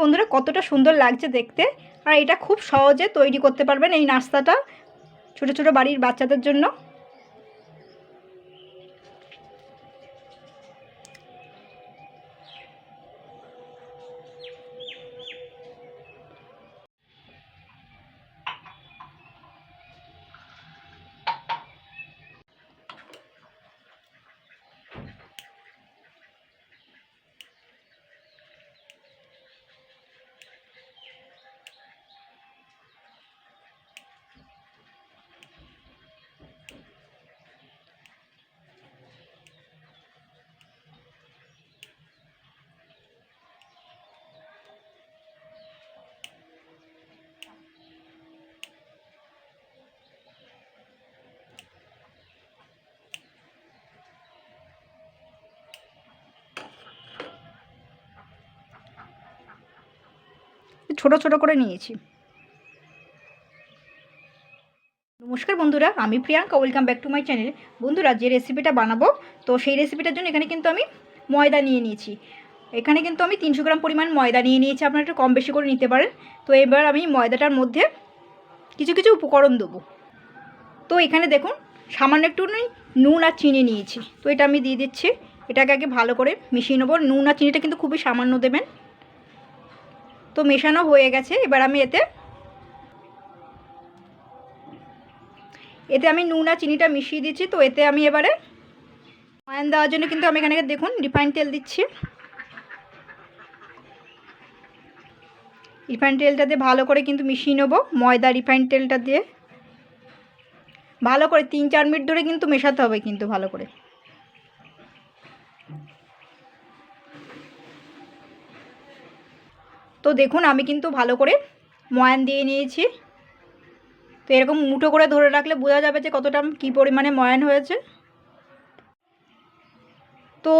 বন্ধুরা, কতটা সুন্দর লাগছে দেখতে। আর এটা খুব সহজে তৈরি করতে পারবেন এই নাস্তাটা ছোট ছোট বাড়ির বাচ্চাদের জন্য। ছোট ছোট করে নিয়েছি। নমস্কার বন্ধুরা, আমি Priyanka welcome back to my channel বন্ধুরা, যে রেসিপিটা বানাবো, তো সেই রেসিপিটার জন্য এখানে কিন্তু আমি ময়দা নিয়ে নিয়েছি। এখানে কিন্তু আমি তিনশো গ্রাম পরিমাণ ময়দা নিয়ে নিয়েছি, আপনারা একটু কম বেশি করে নিতে পারেন। তো এবার আমি ময়দাটার মধ্যে কিছু কিছু উপকরণ দেবো। তো এখানে দেখুন, সামান্য একটু নুন আর চিনি নিয়েছি। তো এটা আমি দিয়ে দিচ্ছি। এটাকে আগে ভালো করে মিশিয়ে নেব। নুন আর চিনিটা কিন্তু খুবই সামান্য দেবেন। তো মেশানো হয়ে গেছে, এবার আমি এতে এতে আমি নুন আর চিনিটা মিশিয়ে দিচ্ছি, তো এতে আমি এবারে ময়ান দেওয়ার জন্য কিন্তু আমি এখানে দেখুন রিফাইন তেল দিচ্ছি। রিফাইন তেলটা দিয়ে ভালো করে কিন্তু মিশিয়ে নেব, ময়দা রিফাইন তেলটা দিয়ে। ভালো করে তিন চার মিনিট ধরে কিন্তু মেশাতে হবে কিন্তু ভালো করে। তো দেখুন, আমি কিন্তু ভালো করে ময়ান দিয়ে নিয়েছি। তো এরকম মুঠো করে ধরে রাখলে বোঝা যাবে যে কতটা কী পরিমাণে ময়ান হয়েছে। তো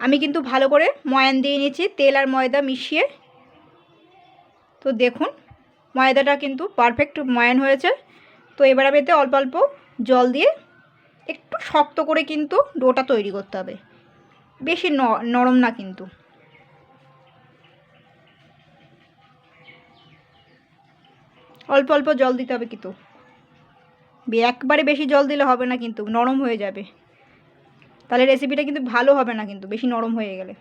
আমি কিন্তু ভালো করে ময়ান দিয়ে নিয়েছি, তেল আর ময়দা মিশিয়ে। তো দেখুন, ময়দাটা কিন্তু পারফেক্ট ময়ান হয়েছে। তো এবার আমি এতে অল্প অল্প জল দিয়ে একটু শক্ত করে কিন্তু ডোটা তৈরি করতে হবে। বেশি নরম না কিন্তু। অল্প অল্প জল দিতে হবে কিন্তু। একবারে বেশি জল দিলে হবে না কিন্তু, নরম হয়ে যাবে। তাহলে রেসিপিটা কিন্তু ভালো হবে না কিন্তু, বেশি নরম হয়ে গেলে।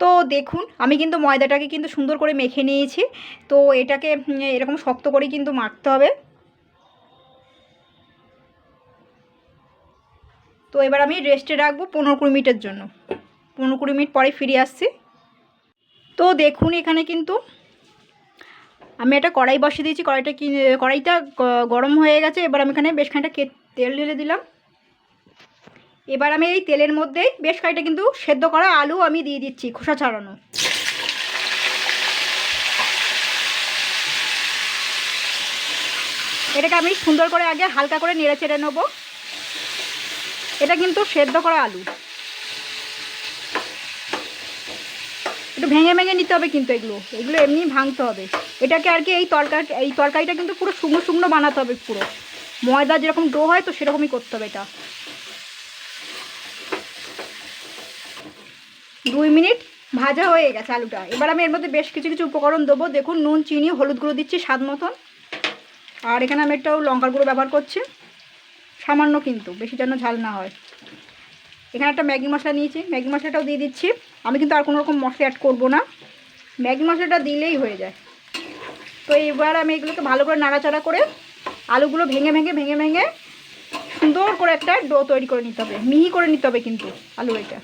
তো দেখুন, আমি কিন্তু ময়দাটাকে কিন্তু সুন্দর করে মেখে নিয়েছি। তো এটাকে এরকম শক্ত করে কিন্তু মাখতে হবে। তো এবার আমি রেস্টে রাখব পনেরো কুড়ি মিনিটের জন্য। পনেরো কুড়ি মিনিট পরে ফিরে আসছি। তো দেখুন এখানে কিন্তু আমি একটা কড়াই বসিয়ে দিয়েছি, কড়াইটা কড়াইটা গরম হয়ে গেছে, এবার আমি এখানে বেশ খানিকটা তেল ঢেলে দিলাম। এবার আমি এই তেলের মধ্যেই বেশ খানিকটা কিন্তু সেদ্ধ করা আলু আমি দিয়ে দিচ্ছি খোসা ছাড়ানো। এটাকে আমি সুন্দর করে আগে হালকা করে নেড়ে চেড়ে নেব। এটা কিন্তু সেদ্ধ করা আলু। একটু ভেঙে ভেঙে নিতে হবে কিন্তু এগুলো। এগুলো এমনি ভাঙতে হবে। এটাকে আর কি এই তরকারি এই তরকারিটা কিন্তু পুরো শুকনো শুকনো বানাতে হবে পুরো। ময়দা যেরকম ডো হয় তো সেরকমই করতে হবে এটা। দুই মিনিট ভাজা হয়ে গেছে আলুটা। এবার আমি এর মধ্যে বেশ কিছু কিছু উপকরণ দেবো। দেখুন, নুন, চিনি, হলুদ গুঁড়ো দিচ্ছি স্বাদ মতন। আর এখানে আমি একটাও লঙ্কার গুঁড়ো ব্যবহার করছি। সামান্য কিন্তু, বেশি যেন ঝাল না হয়। এখানে একটা ম্যাগি মশলা নিয়েছি। ম্যাগি মশলাটাও দিয়ে দিচ্ছি। আমি কিন্তু আর কোনো রকম মশলা অ্যাড করব না। ম্যাগি মশলাটা দিলেই হয়ে যায়। তো এবার আমি এগুলোকে ভালো করে নাড়াচাড়া করে আলুগুলো ভেঙে ভেঙে ভেঙে ভেঙে সুন্দর করে একটা ডো তৈরি করে নিতে হবে। মিহি করে নিতে হবে কিন্তু আলু এটা।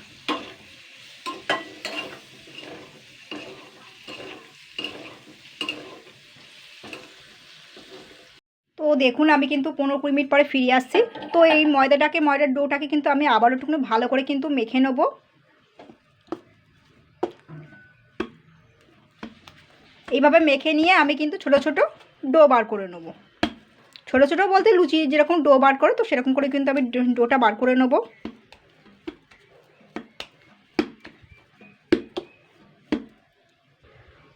তো দেখুন, আমি কিন্তু পনেরো কুড়ি মিনিট পরে ফিরে আসছি। তো এই ময়দাটাকে, ময়দার ডোটাকে কিন্তু আমি আবার একটু ভালো করে কিন্তু মেখে নেব। এইভাবে মেখে নিয়ে আমি কিন্তু ছোট ছোট ডো বার করে নেব। ছোটো ছোটো বলতে লুচি যেরকম ডো বার করে, তো সেরকম করে কিন্তু আমি ডোটা বার করে নেব।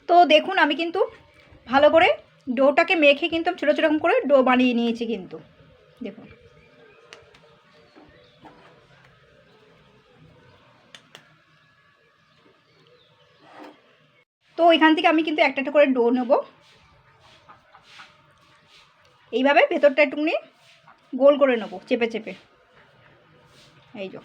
তো দেখুন, আমি কিন্তু ভালো করে ডোটাকে মেখে কিন্তু আমি ছোটো ছোটো করে ডো বানিয়ে নিয়েছি কিন্তু দেখুন তো এখান থেকে আমি কিন্তু একটা একটা করে ডো নেব। এইভাবে ভেতরটা একটুখানি গোল করে নেব, চেপে চেপে। এই যো।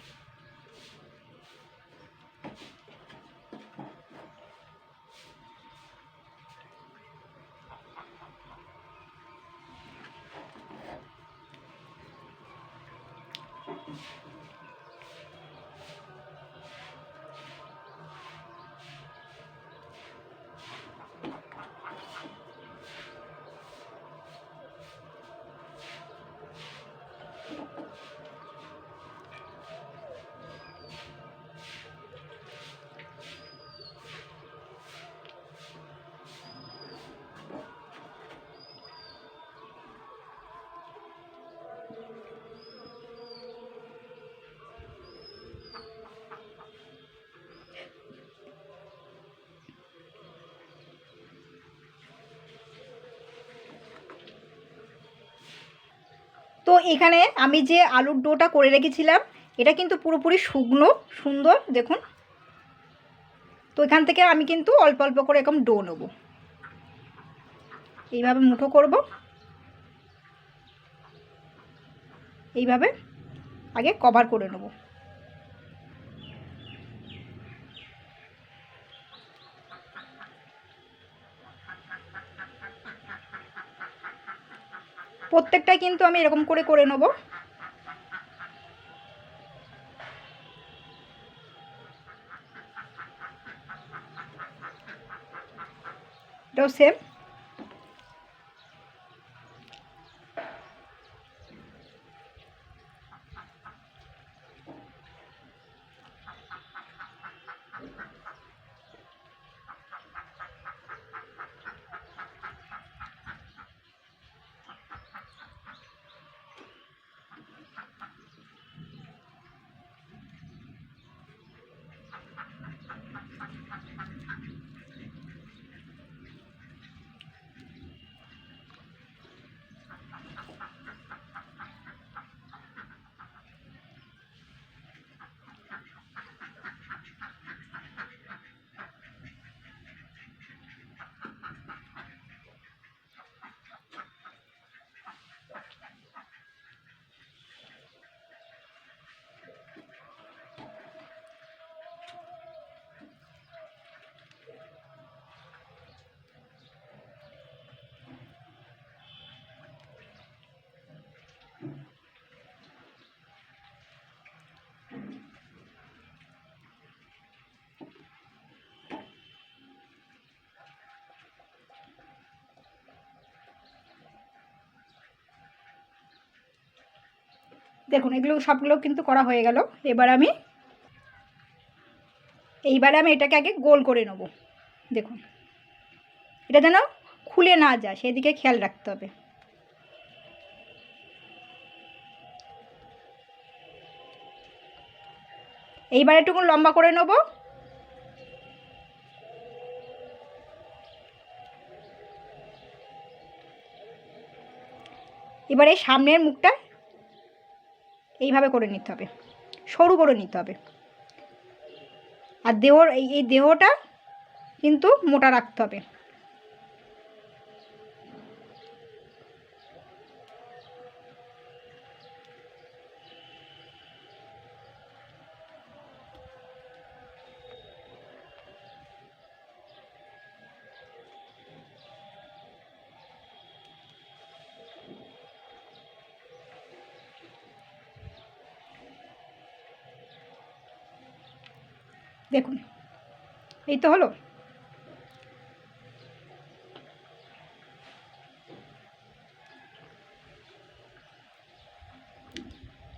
তো এখানে আমি যে আলুর ডোটা করে রেখেছিলাম, এটা কিন্তু পুরোপুরি শুকনো, সুন্দর, দেখুন। তো এখান থেকে আমি কিন্তু অল্প অল্প করে এরকম ডো নেব। এইভাবে মুঠো করব। এইভাবে আগে কভার করে নেব। প্রত্যেকটাই কিন্তু আমি এরকম করে করে নেব। এটাও সেম দেখুন, এগুলো সবগুলো কিন্তু করা হয়ে গেল। এবার আমি, এইবারে আমি এটাকে আগে গোল করে নেব। দেখুন, এটা যেন খুলে না যায়, সেদিকে খেয়াল রাখতে হবে। এইবার একটু লম্বা করে নেব। এবার সামনের মুখটা এইভাবে করে নিতে হবে। সরু করে নিতে হবে। আর দেহর, এই এই দেহটা কিন্তু মোটা রাখতে হবে। দেখুন, এই তো হলো।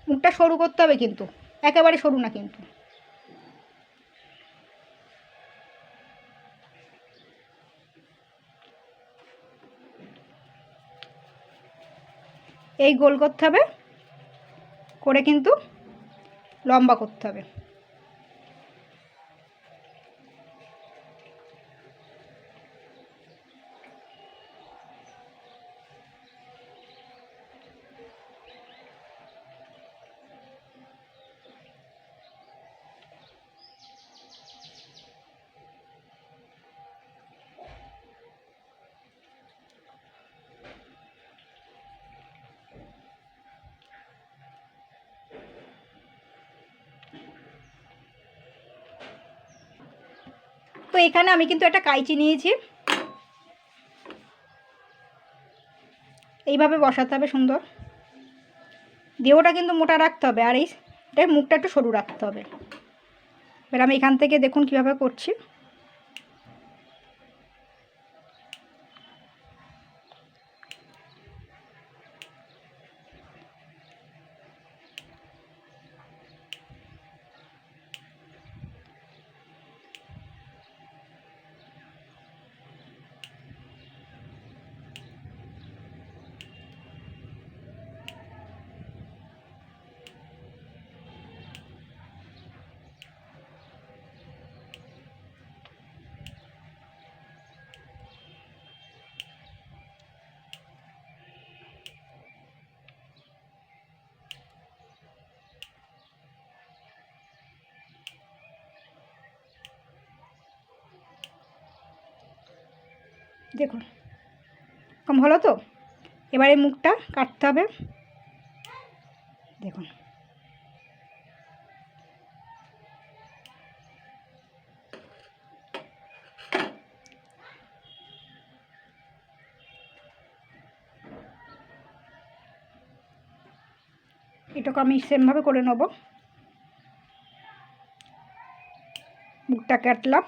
মুখটা সরু করতে হবে কিন্তু, একেবারে সরু না কিন্তু। এই গোল করতে হবে, করে কিন্তু লম্বা করতে হবে। তো এখানে আমি কিন্তু একটা কাইচি নিয়েছি। এইভাবে বসাতে হবে, সুন্দর। দেহটা কিন্তু মোটা রাখতে হবে, আর এই মুখটা একটু সরু রাখতে হবে। এবার আমি এখান থেকে দেখুন কীভাবে করছি। দেখুন, কম হলো তো? এবারে মুখটা কাটতে হবে। দেখুন। এটাকে আমি সেমভাবে করে নেব। মুখটা কাটলাম।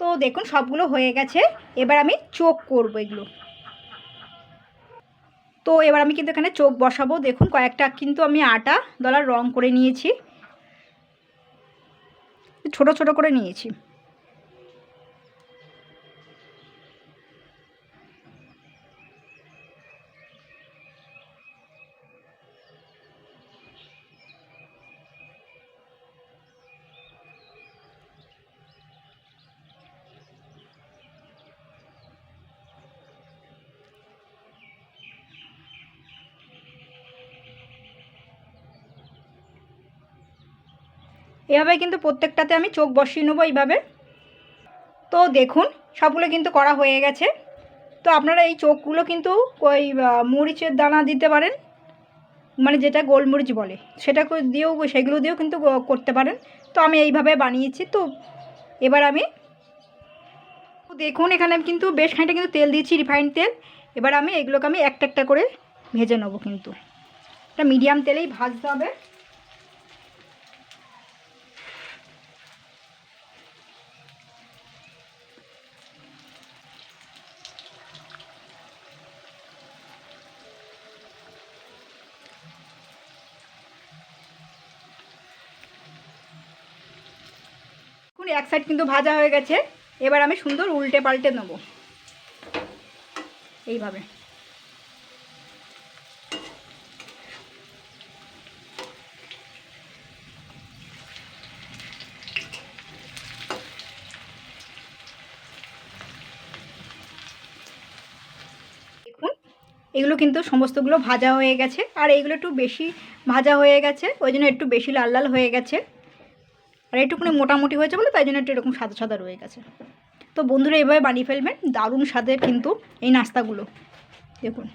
তো দেখুন, সবগুলো হয়ে গেছে। এবার আমি চোখ করব এগুলো। তো এবার আমি কিন্তু এখানে চোখ বসাবো। দেখুন, কয়েকটা কিন্তু আমি আটা দলার রং করে নিয়েছি। ছোট ছোট করে নিয়েছি। এভাবে কিন্তু প্রত্যেকটাতে আমি চোখ বসিয়ে নেব এইভাবে। তো দেখুন, সবগুলো কিন্তু করা হয়ে গেছে। তো আপনারা এই চোখগুলো কিন্তু ওই মরিচের দানা দিতে পারেন মানে যেটা গোলমরিচ বলে, সেটা দিয়েও সেগুলো দিয়েও কিন্তু করতে পারেন। তো আমি এইভাবে বানিয়েছি। তো এবার আমি, দেখুন, এখানে আমি কিন্তু বেশ খানিকটা কিন্তু তেল দিয়েছি, রিফাইন্ড তেল। এবার আমি এগুলোকে আমি একটা একটা করে ভেজে নেব কিন্তু। এটা মিডিয়াম তেলেই ভাজতে হবে। এক সাইড কিন্তু ভাজা হয়ে গেছে। এবার আমি সুন্দর উল্টে পাল্টে নেব। এইভাবে। এগুলো কিন্তু সমস্তগুলো ভাজা হয়ে গেছে। আর এইগুলো একটু বেশি ভাজা হয়ে গেছে, ওই জন্য একটু বেশি লাল লাল হয়ে গেছে। মানে আর এটুকু মোটামুটি হয়েছে বলে তাই জন্য একটু এরকম সাদা সাদা রয়ে গেছে। তো বন্ধুরা এভাবে বানিয়ে ফেলবেন, দারুণ স্বাদের কিন্তু এই নাস্তাগুলো। দেখুন।